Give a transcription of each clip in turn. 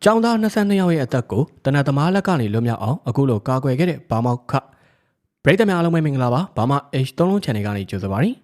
။ကျောင်းသား22ယောက်ရဲ့အသက်ကိုတနတ်သမားလက်ကနေလွတ်မြောက်အောင်အခုလိုကာကွယ်ခဲ့တဲ့ဘာမောက်ခပရိသတ်များအားလုံးပဲမင်္ဂလာပါဘာမ H3 လုံး channel ကနေကြိုဆိုပါရစေ။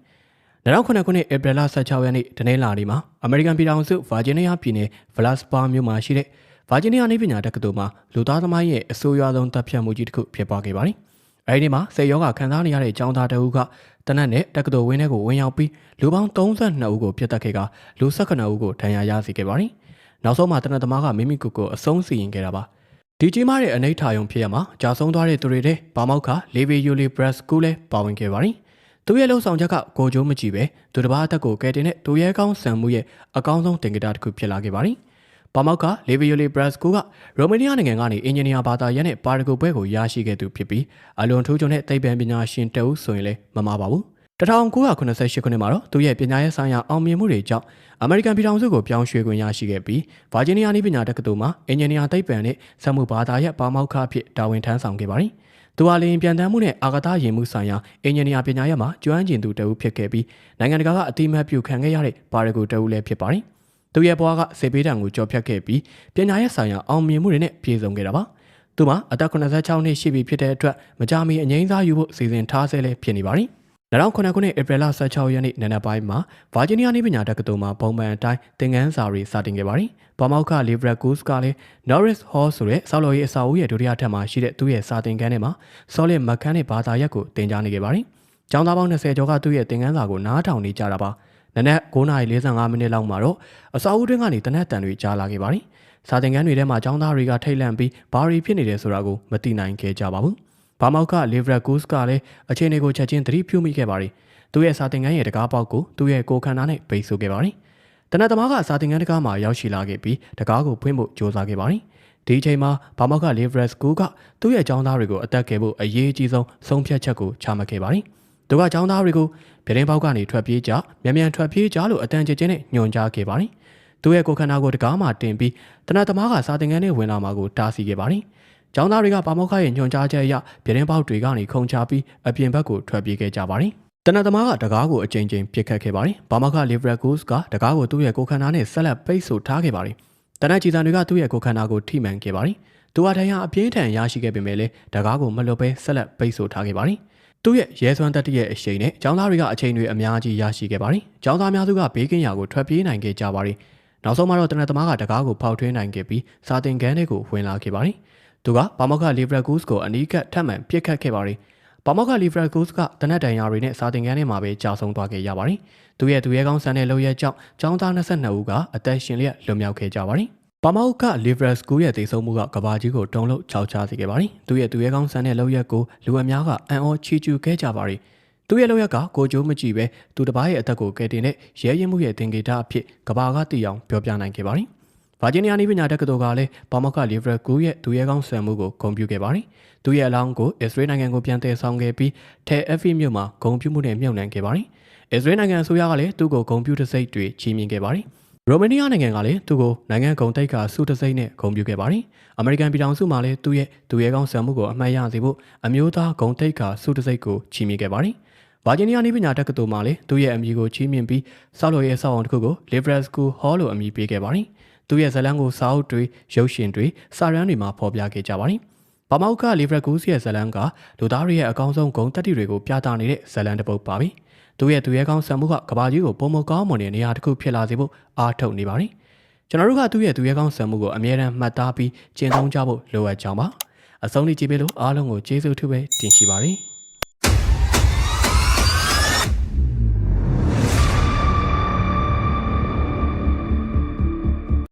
2009ခုနှစ်ဧပြီလ16ရက်နေ့တနင်္လာနေ့မှာအမေရိကန်ပြည်ထောင်စုဗာဂျီးနီးယားပြည်နယ်ဗလတ်စပါမြို့မှာရှိတဲ့ဗာဂျီးနီးယားနေပညာတက္ကသိုလ်မှာလူသားသမားရဲ့အဆိုးရွားဆုံးတပ်ဖြတ်မှုကြီးတစ်ခုဖြစ်ပွားခဲ့ပါတယ်။အဲဒီနေ့မှာစေယောဂခံစားနေရတဲ့ကျောင်းသားတအုပ်ကတနက်နဲ့တက္ကသိုလ်ဝင်းထဲကိုဝင်ရောက်ပြီးလူပေါင်း32ဦးကိုပြစ်တက်ခဲ့ကလူ19ဦးကိုဒဏ်ရာရစေခဲ့ပါတယ်။ နောက်ဆုံးမှာတနက်သမားကမိမိကိုယ်ကိုအဆုံးစီရင်ခဲ့တာပါ။ဒီကြီးမားတဲ့အနိဋ္ဌာယုံဖြစ်ရမှာကြာဆုံးသွားတဲ့သူတွေတဲ့ဘာမောက်ခလေဗီယိုလီဘရက်စကူလည်းပါဝင်ခဲ့ပါတယ်။သူရဲ့လှုပ်ဆောင်ချက်ကကိုကြိုးမကြည့်ပဲသူတစ်ပါးအသက်ကိုကယ်တင်တဲ့ဒူရဲကောင်းဆန်မှုရဲ့အကောင်းဆုံးတင်ကြတာတစ်ခုဖြစ်လာခဲ့ပါတယ်။ဘာမောက်ကလေဗီယိုလီဘရက်စကူကရိုမေးနီးယားနိုင်ငံကနေအင်ဂျင်နီယာဘာသာရပ်နဲ့ပါရဂူပွဲကိုရရှိခဲ့သူဖြစ်ပြီးအလွန်ထူးချွန်တဲ့သိပ္ပံပညာရှင်တအုပ်ဆိုရင်လည်းမမှားပါဘူး။ 1988ခုနှစ်မှာတော့သူရဲ့ပညာရေးဆိုင်ရာအောင်မြင်မှုတွေကြောင့်အမေရိကန်ပြည်ထောင်စုကိုပြောင်းရွှေ့ခွင့်ရရှိခဲ့ပြီးဗာဂျီးနီးယားနည်းပညာတက္ကသိုလ်မှာအင်ဂျင်နီယာသိပ္ပံနဲ့စက်မှုဘာသာရပ်ပါမောက္ခအဖြစ်တာဝန်ထမ်းဆောင်ခဲ့ပါတယ်။သူဟာလင်းပြန်တမ်းမှုနဲ့အာကာသယာဉ်မှုဆိုင်ရာအင်ဂျင်နီယာပညာရပ်မှာကျွမ်းကျင်သူတဦးဖြစ်ခဲ့ပြီးနိုင်ငံတကာကအတိအမှတ်ပြုခံခဲ့ရတဲ့ပါရဂူတဦးလည်းဖြစ်ပါတယ်။သူရဲ့ဘဝကစေပေးတံကိုကြော်ဖြတ်ခဲ့ပြီးပညာရေးဆိုင်ရာအောင်မြင်မှုတွေနဲ့ပြည့်စုံခဲ့တာပါ။သူမှာအသက်86နှစ်ရှိပြီဖြစ်တဲ့အတွက်မကြာမီအငိမ့်စားယူဖို့စီစဉ်ထားဆဲလည်းဖြစ်နေပါတယ်။ 2009ခုနှစ်ဧပြီလ16ရက်နေ့နံနက်ပိုင်းမှာဗာဂျီးနီးယားနေပညာတက္ကသိုလ်မှာပုံမှန်အတိုင်းသင်ခန်းစာတွေစတင်ခဲ့ပါတယ်။ဘာမောက်ခလီဗရက်ကူးစ်ကလည်း Norris Hall ဆိုတဲ့ဆောက်လုပ်ရေးအဆောက်အဦရဲ့ဒုတိယထပ်မှာရှိတဲ့သူ့ရဲ့စာသင်ခန်းထဲမှာ solid mechanic ဘာသာရပ်ကိုသင်ကြားနေခဲ့ပါတယ်။ကျောင်းသားပေါင်း20ကျော်ကသူ့ရဲ့သင်ခန်းစာကိုနားထောင်နေကြတာပါ။နနက်9:45မိနစ်လောက်မှာတော့အဆောက်အဦတွင်းကနေတနက်တန်တွေကြားလာခဲ့ပါတယ်။စာသင်ခန်းတွေထဲမှာကျောင်းသားတွေကထိတ်လန့်ပြီးဘာတွေဖြစ်နေတယ်ဆိုတာကိုမသိနိုင်ခဲ့ကြပါဘူး။ ဘာမောက်ကလီဗရက်ကူးစ်ကလည်းအခြေအနေကိုချက်ချင်းသတိပြုမိခဲ့ပါတယ်။သူ့ရဲ့စာသင်ခန်းရဲ့တကားပေါက်ကိုသူ့ရဲ့ကိုယ်ခန္ဓာနဲ့ပိတ်ဆို့ခဲ့ပါတယ်။တနက်သမားကစာသင်ခန်းတကားမှာရောက်ရှိလာခဲ့ပြီးတကားကိုဖွင့်ဖို့ကြိုးစားခဲ့ပါတယ်။ဒီအချိန်မှာဘာမောက်ကလီဗရက်စကူကသူ့ရဲ့ចောင်းသားတွေကိုအသက်ကယ်ဖို့အရေးကြီးဆုံးဆုံးဖြတ်ချက်ကိုချမှတ်ခဲ့ပါတယ်။သူကចောင်းသားတွေကိုပြတင်းပေါက်ကနေထွက်ပြေးကြမြန်မြန်ထွက်ပြေးကြလို့အတန်ကျကျနဲ့ညွှန်ကြားခဲ့ပါတယ်။သူ့ရဲ့ကိုယ်ခန္ဓာကိုတကားမှာတင်ပြီးတနက်သမားကစာသင်ခန်းထဲဝင်လာမှာကိုတားဆီးခဲ့ပါတယ်။ ကျောင်းသားတွေကပါမောက္ခရဲ့ညွှန်ကြားချက်အရပြတင်းပေါက်တွေကနေခုန်ချပြီးအပြင်ဘက်ကိုထွက်ပြေးခဲ့ကြပါတယ်။တနတ်သမားကတကားကိုအကြိမ်ကြိမ်ပြစ်ခတ်ခဲ့ပါတယ်။ဘာမောက္ခလီဗရက်ကူးစ်ကတကားကိုသူ့ရဲ့ကိုယ်ခန္ဓာနဲ့ဆက်လက်ပိတ်ဆို့ထားခဲ့ပါတယ်။တနတ်ကြည်စံတွေကသူ့ရဲ့ကိုယ်ခန္ဓာကိုထိမှန်ခဲ့ပါတယ်။သူဟာထံရအပြင်းထန်ရရှိခဲ့ပေမဲ့လည်းတကားကိုမလွတ်ဘဲဆက်လက်ပိတ်ဆို့ထားခဲ့ပါတယ်။သူ့ရဲ့ရဲစွမ်းတက်တရဲ့အရှိန်နဲ့ကျောင်းသားတွေကအချိန်တွေအများကြီးရရှိခဲ့ပါတယ်။ကျောင်းသားများစုကဘေးကင်းရာကိုထွက်ပြေးနိုင်ခဲ့ကြပါတယ်။နောက်ဆုံးမှာတော့တနတ်သမားကတကားကိုဖောက်ထွင်းနိုင်ခဲ့ပြီးစာတင်ကန်းတွေကိုဝင်လာခဲ့ပါတယ်။ သူကဘာမောက္ခလီဗရက်ကူးစ်ကိုအနီးကပ်ထပ်မံပြစ်ခတ်ခဲ့ပါတယ်။ဘာမောက္ခလီဗရက်ကူးစ်ကတနက်တန်ရာတွေနဲ့စာတင်ကန်းထဲမှာပဲကြာဆုံးသွားခဲ့ရပါတယ်။သူရဲ့သူရဲကောင်းဆန်တဲ့လုပ်ရက်ကြောင့်ကျောင်းသား22ဦးကအသက်ရှင်လျက်လွတ်မြောက်ခဲ့ကြပါတယ်။ဘာမောက္ခလီဗရက်စကူရဲ့တည်ဆုံမှုကကဘာကြီးကိုတုံးလို့ခြောက်ချစေခဲ့ပါတယ်။သူရဲ့သူရဲကောင်းဆန်တဲ့လုပ်ရက်ကိုလူအများကအံ့ဩချီးကျူးခဲ့ကြပါတယ်။သူရဲ့လုပ်ရက်ကကိုကြိုးမကြည့်ပဲသူတစ်ပါးရဲ့အသက်ကိုကယ်တင်တဲ့ရဲရင်မှုရဲ့သင်္ကေတအဖြစ်ကဘာကတည်အောင်ပြောပြနိုင်ခဲ့ပါတယ်။ ဗာဂျီးနီးယားနေပညာတက္ကသိုလ်ကလည်းဘာမောက္ခလီဗရက်ကူရဲ့သူရဲကောင်းဆန်မှုကိုဂုဏ်ပြုခဲ့ပါတယ်။သူရဲ့အလောင်းကိုအစ္စရေးနိုင်ငံကိုပြန်တည်ဆောင်ခဲ့ပြီးထဲအက်ဖီမြို့မှာဂုဏ်ပြုမှုနဲ့မြုပ်နှံခဲ့ပါတယ်။အစ္စရေးနိုင်ငံအစိုးရကလည်းသူ့ကိုဂုဏ်ပြုတစိတ်တွေချီးမြှင့်ခဲ့ပါတယ်။ရိုမေးနီးယားနိုင်ငံကလည်းသူ့ကိုနိုင်ငံဂုဏ်တိတ်ကစုတစိမ့်နဲ့ဂုဏ်ပြုခဲ့ပါတယ်။အမေရိကန်ပြည်ထောင်စုမှာလည်းသူ့ရဲ့သူရဲကောင်းဆန်မှုကိုအမှတ်ရစေဖို့အမျိုးသားဂုဏ်တိတ်ကစုတစိမ့်ကိုချီးမြှင့်ခဲ့ပါတယ်။ဗာဂျီးနီးယားနေပညာတက္ကသိုလ်မှာလည်းသူ့ရဲ့အမည်ကိုချီးမြှင့်ပြီးဆောက်လုပ်ရေးအဆောက်အအုံတစ်ခုကို Liberal School Hall လို့အမည်ပေးခဲ့ပါတယ်။ သူ့ရဲ့ဇာတ်လမ်းကိုစာအုပ်တွေရုပ်ရှင်တွေစာရန်တွေမှာဖော်ပြခဲ့ကြပါတယ်။ဘာမောက်ကလီဗရက်ကူးစ်ရဲ့ဇာတ်လမ်းကလူသားတွေရဲ့အကောင်းဆုံးဂုဏ်တက်တီတွေကိုပြသနေတဲ့ဇာတ်လမ်းတစ်ပုဒ်ပါပဲ။သူရဲ့သူရဲကောင်းဆံမှုကကဘာကြီးကိုပုံမကောင်းမွန်တဲ့နေရာတစ်ခုဖြစ်လာစေဖို့အားထုတ်နေပါတယ်။ကျွန်တော်တို့ကသူ့ရဲ့သူရဲကောင်းဆံမှုကိုအမြဲတမ်းမှတ်သားပြီးကျင့်သုံးကြဖို့လိုအပ်ကြောင်းပါ။အဆုံးထိကြည့်ပေးလို့အားလုံးကိုကျေးဇူးထူးပဲတင်ရှိပါတယ်။